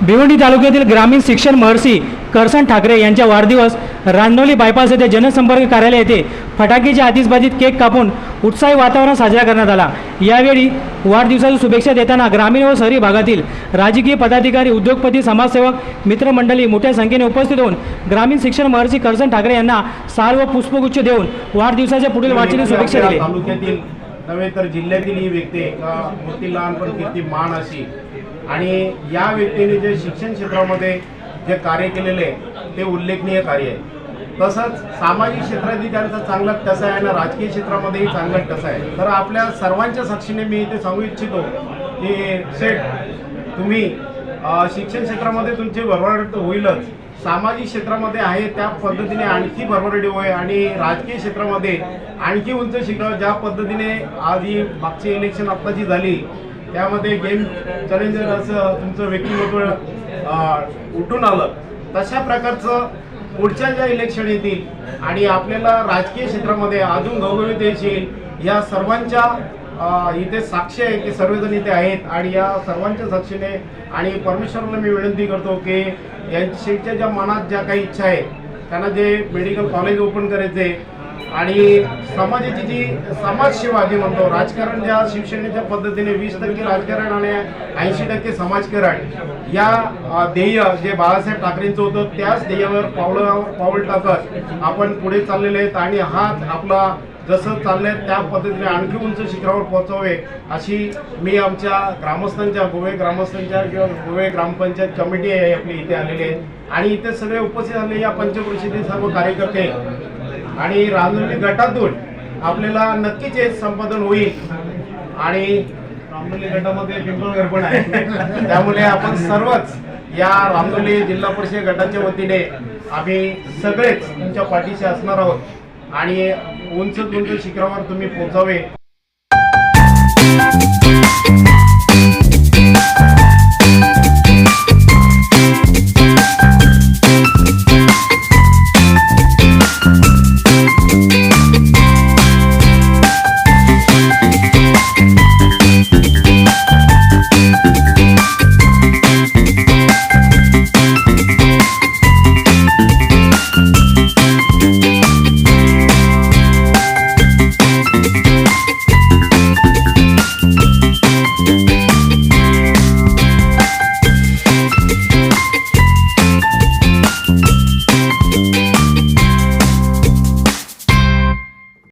भिवंडी तालुक्यातील ग्रामीण शिक्षण महर्षी करसन ठाकरे यांच्या वाढदिवस रांदोली बायपास येथे जनसंपर्क कार्यालय येथे फटाकेच्या आतिषबाजीत केक कापून उत्साही वातावरण साजरा करण्यात आला. यावेळी वाढदिवसाची शुभेच्छा देताना ग्रामीण व शहरी भागातील राजकीय पदाधिकारी उद्योगपती समाजसेवक मित्रमंडळी मोठ्या संख्येने उपस्थित होऊन ग्रामीण शिक्षण महर्षी करसन ठाकरे यांना साल व पुष्पगुच्छ देऊन वाढदिवसाच्या पुढील वाटचाली शुभेच्छा दिली. तालुक्यातील नव्हे तर जिल्ह्यातील ही व्यक्ती मोठी लहानपण कीर्ती मान अशी. आणि या व्यक्तीने जे शिक्षण क्षेत्रामध्ये जे कार्य केलेले ते उल्लेखनीय कार्य आहे. तसंच सामाजिक क्षेत्रातही त्यांचा चांगला टसा आहे आणि राजकीय क्षेत्रामध्येही चांगला टसा आहे. तर आपल्या सर्वांच्या साक्षीने मी इथे सांगू इच्छितो की सेठ तुम्ही शिक्षण क्षेत्रामध्ये तुमची भरभराट होईलच. सामाजिक क्षेत्रामध्ये आहे त्या पद्धतीने आणखी भरभराटी होय आणि राजकीय क्षेत्रामध्ये आणखी उंच शिकावं ज्या पद्धतीने आधी मागची इलेक्शन आत्ताची झाली त्यामध्ये गेम चॅलेंजर असं तुमचं व्यक्तिमत्व उठून आलं. तशा प्रकारचं पुढच्या ज्या इलेक्शन येतील आणि आपल्याला राजकीय क्षेत्रामध्ये अजून गौरवित येशील या सर्वांच्या इथे साक्षी आहे की सर्वजण इथे आहेत आणि या सर्वांच्या साक्षीने आणि परमेश्वराला मी विनंती करतो की यांच्या ज्या मनात ज्या काही इच्छा आहे त्यांना जे मेडिकल कॉलेज ओपन करायचे आणि समाजाची जी समाजसेवा जी म्हणतो राजकारण ज्या शिवसेनेच्या पद्धतीने वीस टक्के राजकारण आणि ऐंशी टक्के समाजकारण या ध्येय जे बाळासाहेब ठाकरेंचं होतं त्याच ध्येयावर पावलं पाऊल टाकत आपण पुढे चाललेले आहेत आणि हाच आपला जसं चाललंय त्या पद्धतीने आणखी उंच शिखरावर पोहोचावे अशी मी आमच्या ग्रामस्थांच्या गोवे ग्रामस्थांच्या किंवा गोवे ग्रामपंचायत कमिटी आहे आपली इथे आलेली आहे. आणि इथे सगळे उपस्थित झाले या पंचकृषीतील सर्व कार्यकर्ते आणि रांजोली गटातून आपल्याला नक्कीच हे संपादन होईल. आणि रामदोली गटामध्ये पिंपळघर पण आहे. त्यामुळे आपण सर्वच या रामदोली जिल्हा परिषद गटाच्या वतीने आम्ही सगळेच तुमच्या पाठीशी असणार आहोत. आणि उंच उंच शिखरावर तुम्ही पोहोचावे.